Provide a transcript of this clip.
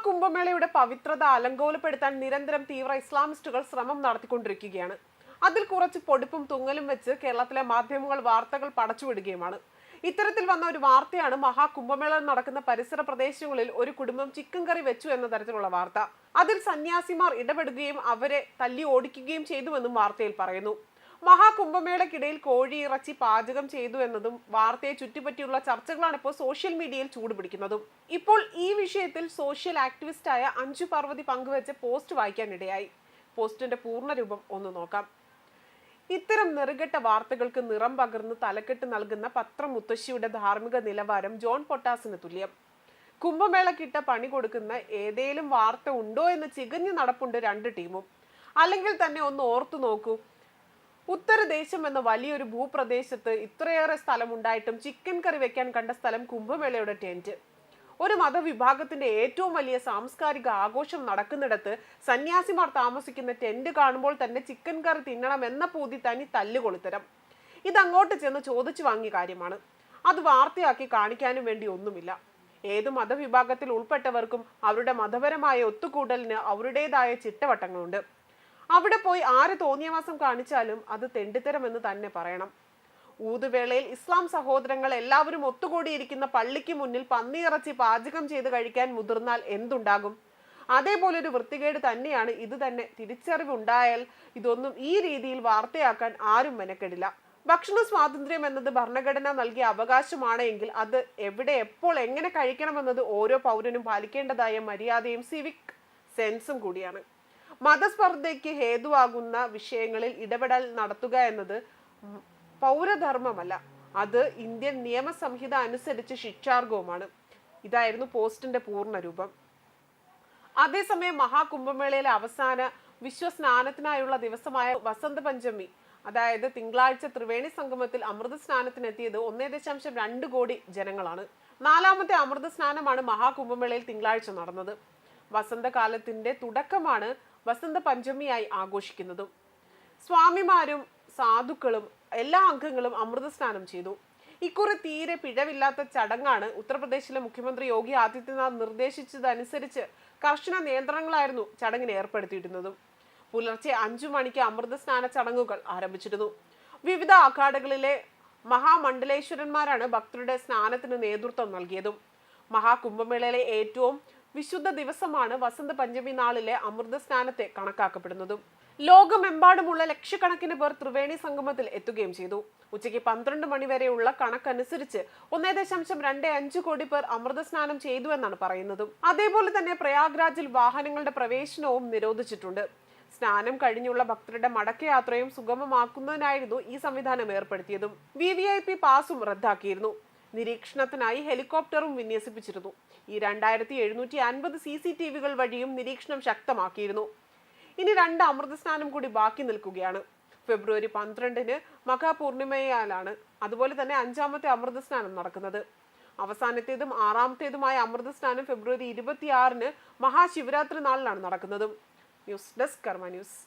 മഹാകുംഭമേളയുടെ പവിത്രത അലങ്കോലപ്പെടുത്താൻ നിരന്തരം തീവ്ര ഇസ്ലാമിസ്റ്റുകൾ ശ്രമം നടത്തിക്കൊണ്ടിരിക്കുകയാണ്. അതിൽ കുറച്ച് പൊടിപ്പും തുങ്ങലും വെച്ച് കേരളത്തിലെ മാധ്യമങ്ങൾ വാർത്തകൾ പടച്ചുവിടുകയുമാണ്. ഇത്തരത്തിൽ വന്ന ഒരു വാർത്തയാണ് മഹാകുംഭമേള നടക്കുന്ന പരിസര പ്രദേശങ്ങളിൽ ഒരു കുടുംബം ചിക്കൻ കറി വെച്ചു എന്ന തരത്തിലുള്ള വാർത്ത. അതിൽ സന്യാസിമാർ ഇടപെടുകയും അവരെ തല്ലി ഓടിക്കുകയും ചെയ്തുവെന്നും വാർത്തയിൽ പറയുന്നു. മഹാകുംഭമേളയ്ക്കിടയിൽ കോഴി ഇറച്ചി പാചകം ചെയ്തു എന്നതും വാർത്തയെ ചുറ്റിപ്പറ്റിയുള്ള ചർച്ചകളാണ് ഇപ്പോൾ സോഷ്യൽ മീഡിയയിൽ ചൂടുപിടിക്കുന്നതും. ഇപ്പോൾ ഈ വിഷയത്തിൽ സോഷ്യൽ ആക്ടിവിസ്റ്റായ അഞ്ചു പാർവതി പങ്കുവച്ച പോസ്റ്റ് വായിക്കാനിടയായി. പോസ്റ്റിന്റെ പൂർണരൂപം ഒന്ന് നോക്കാം. ഇത്തരം നെറുകെട്ട വാർത്തകൾക്ക് നിറം പകർന്ന് തലക്കെട്ട് നൽകുന്ന പത്രമുത്തശ്ശിയുടെ ധാർമ്മിക നിലവാരം ജോൺ പൊട്ടാസിന് തുല്യം. കുംഭമേളക്കിട്ട പണി കൊടുക്കുന്ന ഏതേലും വാർത്ത ഉണ്ടോ എന്ന് ചികഞ്ഞു നടപ്പുണ്ട് രണ്ട് ടീമും. അല്ലെങ്കിൽ തന്നെ ഒന്ന് ഓർത്തു നോക്കൂ. ഉത്തരദേശം എന്ന വലിയൊരു ഭൂപ്രദേശത്ത് ഇത്രയേറെ സ്ഥലമുണ്ടായിട്ടും ചിക്കൻ കറി വെക്കാൻ കണ്ട സ്ഥലം കുംഭമേളയുടെ ടെന്റ് ഒരു മതവിഭാഗത്തിന്റെ ഏറ്റവും വലിയ സാംസ്കാരിക ആഘോഷം നടക്കുന്നിടത്ത് സന്യാസിമാർ താമസിക്കുന്ന ടെന്റ് കാണുമ്പോൾ തന്നെ ചിക്കൻ കറി തിന്നണം എന്ന പൂതി തനി തല്ലുകൊളുത്തരം. ഇതങ്ങോട്ട് ചെന്ന് ചോദിച്ചു വാങ്ങിയ കാര്യമാണ്. അത് വാർത്തയാക്കി കാണിക്കാനും വേണ്ടി ഒന്നുമില്ല. ഏത് മതവിഭാഗത്തിൽ ഉൾപ്പെട്ടവർക്കും അവരുടെ മതപരമായ ഒത്തുകൂടലിന് അവരുടേതായ ചിട്ടവട്ടങ്ങളുണ്ട്. അവിടെ പോയി ആര് തോന്നിയവാസം കാണിച്ചാലും അത് തെണ്ടിത്തരമെന്ന് തന്നെ പറയണം. ഊതുവേളയിൽ ഇസ്ലാം സഹോദരങ്ങൾ എല്ലാവരും ഒത്തുകൂടിയിരിക്കുന്ന പള്ളിക്ക് മുന്നിൽ പന്നിയിറച്ചി പാചകം ചെയ്ത് കഴിക്കാൻ മുതിർന്നാൽ എന്തുണ്ടാകും? അതേപോലെ ഒരു വൃത്തികേട് തന്നെയാണ് ഇത് തന്നെ. തിരിച്ചറിവുണ്ടായാൽ ഇതൊന്നും ഈ രീതിയിൽ വാർത്തയാക്കാൻ ആരും മെനക്കെടില്ല. ഭക്ഷണ സ്വാതന്ത്ര്യം എന്നത് ഭരണഘടന നൽകിയ അവകാശമാണ് എങ്കിൽ അത് എവിടെ എപ്പോൾ എങ്ങനെ കഴിക്കണമെന്നത് ഓരോ പൗരനും പാലിക്കേണ്ടതായ മര്യാദയും സിവിക് സെൻസും കൂടിയാണ്. മതസ്പർദ്ധയ്ക്ക് ഹേതുവാകുന്ന വിഷയങ്ങളിൽ ഇടപെടൽ നടത്തുക എന്നത് പൗരധർമ്മമല്ല. അത് ഇന്ത്യൻ നിയമസംഹിത അനുസരിച്ച് ശിക്ഷാർഹവുമാണ്. ഇതായിരുന്നു പോസ്റ്റിന്റെ പൂർണ രൂപം അതേസമയം മഹാകുംഭമേളയിലെ അവസാന വിശ്വസ്നാനത്തിനായുള്ള ദിവസമായ വസന്ത പഞ്ചമി അതായത് തിങ്കളാഴ്ച ത്രിവേണി സംഗമത്തിൽ അമൃത സ്നാനത്തിനെത്തിയത് ഒന്നേ ദശാംശം രണ്ട് കോടി ജനങ്ങളാണ്. നാലാമത്തെ അമൃത സ്നാനമാണ് മഹാകുംഭമേളയിൽ തിങ്കളാഴ്ച നടന്നത്. വസന്തകാലത്തിന്റെ തുടക്കമാണ് വസന്ത പഞ്ചമിയായി ആഘോഷിക്കുന്നതും സ്വാമിമാരും സാധുക്കളും എല്ലാ അംഗങ്ങളും അമൃത സ്നാനം ചെയ്തു. ഇക്കുറി തീരെ പിഴവില്ലാത്ത ചടങ്ങാണ് ഉത്തർപ്രദേശിലെ മുഖ്യമന്ത്രി യോഗി ആദിത്യനാഥ് നിർദ്ദേശിച്ചതനുസരിച്ച് കർശന നിയന്ത്രണങ്ങളായിരുന്നു ചടങ്ങിന് ഏർപ്പെടുത്തിയിരുന്നതും പുലർച്ചെ അഞ്ചു മണിക്ക് അമൃത സ്നാന ചടങ്ങുകൾ ആരംഭിച്ചിരുന്നു. വിവിധ അഖാഡകളിലെ മഹാമണ്ഡലേശ്വരന്മാരാണ് ഭക്തരുടെ സ്നാനത്തിന് നേതൃത്വം നൽകിയതും. മഹാകുംഭമേളയിലെ ഏറ്റവും വിശുദ്ധ ദിവസമാണ് വസന്ത പഞ്ചമി നാളിലെ അമൃത സ്നാനത്തെ കണക്കാക്കപ്പെടുന്നതും. ലോകമെമ്പാടുമുള്ള ലക്ഷക്കണക്കിന് പേർ ത്രിവേണി സംഗമത്തിൽ എത്തുകയും ചെയ്തു. ഉച്ചയ്ക്ക് പന്ത്രണ്ട് മണിവരെയുള്ള കണക്കനുസരിച്ച് ഒന്നേ ദശാംശം രണ്ട് അഞ്ച് കോടി പേർ അമൃത സ്നാനം ചെയ്തു എന്നാണ് പറയുന്നതും. അതേപോലെ തന്നെ പ്രയാഗ്രാജിൽ വാഹനങ്ങളുടെ പ്രവേശനവും നിരോധിച്ചിട്ടുണ്ട്. സ്നാനം കഴിഞ്ഞുള്ള ഭക്തരുടെ മടക്കയാത്രയും സുഗമമാക്കുന്നതിനായിരുന്നു ഈ സംവിധാനം ഏർപ്പെടുത്തിയതും. വി വി ഐ പി പാസും റദ്ദാക്കിയിരുന്നു. നിരീക്ഷണത്തിനായി ഹെലികോപ്റ്ററും വിന്യസിപ്പിച്ചിരുന്നു. ഈ രണ്ടായിരത്തി എഴുന്നൂറ്റി അൻപത് സി സി ടി വികൾ വഴിയും നിരീക്ഷണം ശക്തമാക്കിയിരുന്നു. ഇനി രണ്ട് അമൃത സ്നാനം കൂടി ബാക്കി നിൽക്കുകയാണ്. ഫെബ്രുവരി പന്ത്രണ്ടിന് മഹാപൂർണിമയാലാണ് അതുപോലെ തന്നെ അഞ്ചാമത്തെ അമൃത സ്നാനം നടക്കുന്നത്. അവസാനത്തേതും ആറാമത്തേതുമായ അമൃത സ്നാനം ഫെബ്രുവരി ഇരുപത്തിയാറിന് മഹാശിവരാത്രി നാളിലാണ് നടക്കുന്നതും. News desk Karma news.